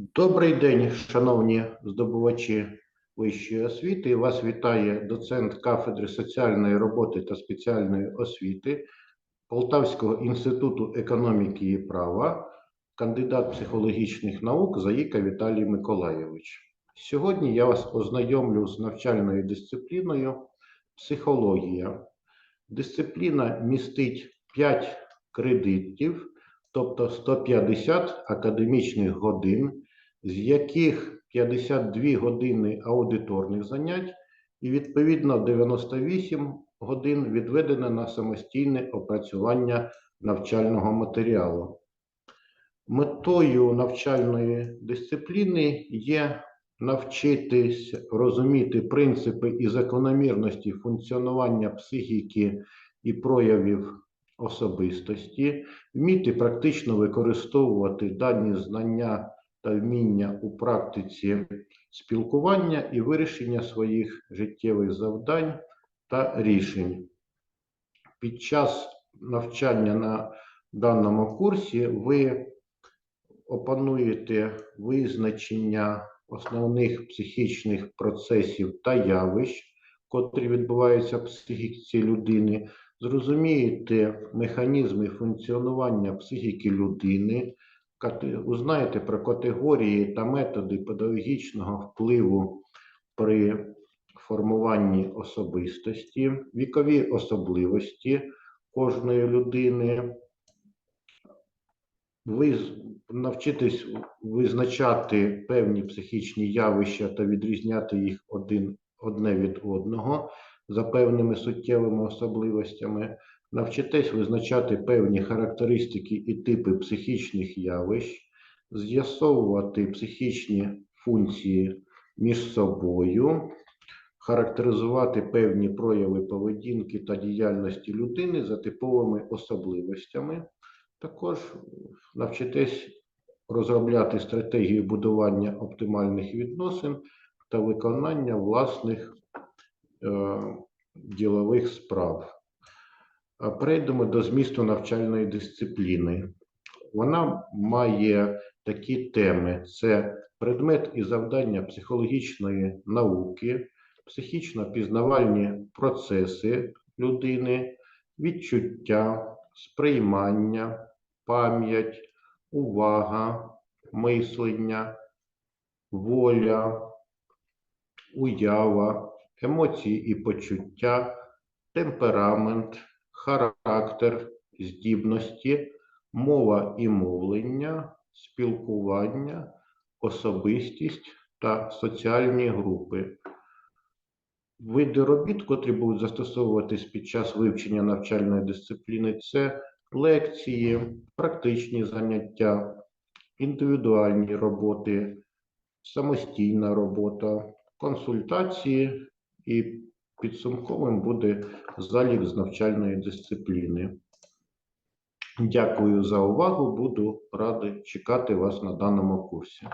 Добрий день, шановні здобувачі вищої освіти. Вас вітає доцент кафедри соціальної роботи та спеціальної освіти Полтавського інституту економіки і права, кандидат психологічних наук Заїка Віталій Миколайович. Сьогодні я вас ознайомлю з навчальною дисципліною психологія. Дисципліна містить 5 кредитів, тобто 150 академічних годин, з яких 52 години аудиторних занять і відповідно 98 годин відведено на самостійне опрацювання навчального матеріалу. Метою навчальної дисципліни є навчитись розуміти принципи і закономірності функціонування психіки і проявів особистості, вміти практично використовувати дані знання та вміння у практиці спілкування і вирішення своїх життєвих завдань та рішень. Під час навчання на даному курсі ви опануєте визначення основних психічних процесів та явищ, котрі відбуваються в психіці людини, зрозумієте механізми функціонування психіки людини, узнаєте про категорії та методи педагогічного впливу при формуванні особистості, вікові особливості кожної людини, ви навчитесь визначати певні психічні явища та відрізняти їх один, одне від одного за певними суттєвими особливостями, навчитесь визначати певні характеристики і типи психічних явищ, з'ясовувати психічні функції між собою, характеризувати певні прояви поведінки та діяльності людини за типовими особливостями. Також навчитесь розробляти стратегію будування оптимальних відносин та виконання власних е, ділових справ. Перейдемо до змісту навчальної дисципліни. Вона має такі теми: це предмет і завдання психологічної науки, психічно-пізнавальні процеси людини, відчуття, сприймання, пам'ять, увага, мислення, воля, уява, емоції і почуття, темперамент, характер, здібності, мова і мовлення, спілкування, особистість та соціальні групи. Види робіт, котрі будуть застосовуватись під час вивчення навчальної дисципліни, це лекції, практичні заняття, індивідуальні роботи, самостійна робота, консультації і підсумковим буде залік з навчальної дисципліни. Дякую за увагу. Буду радий чекати вас на даному курсі.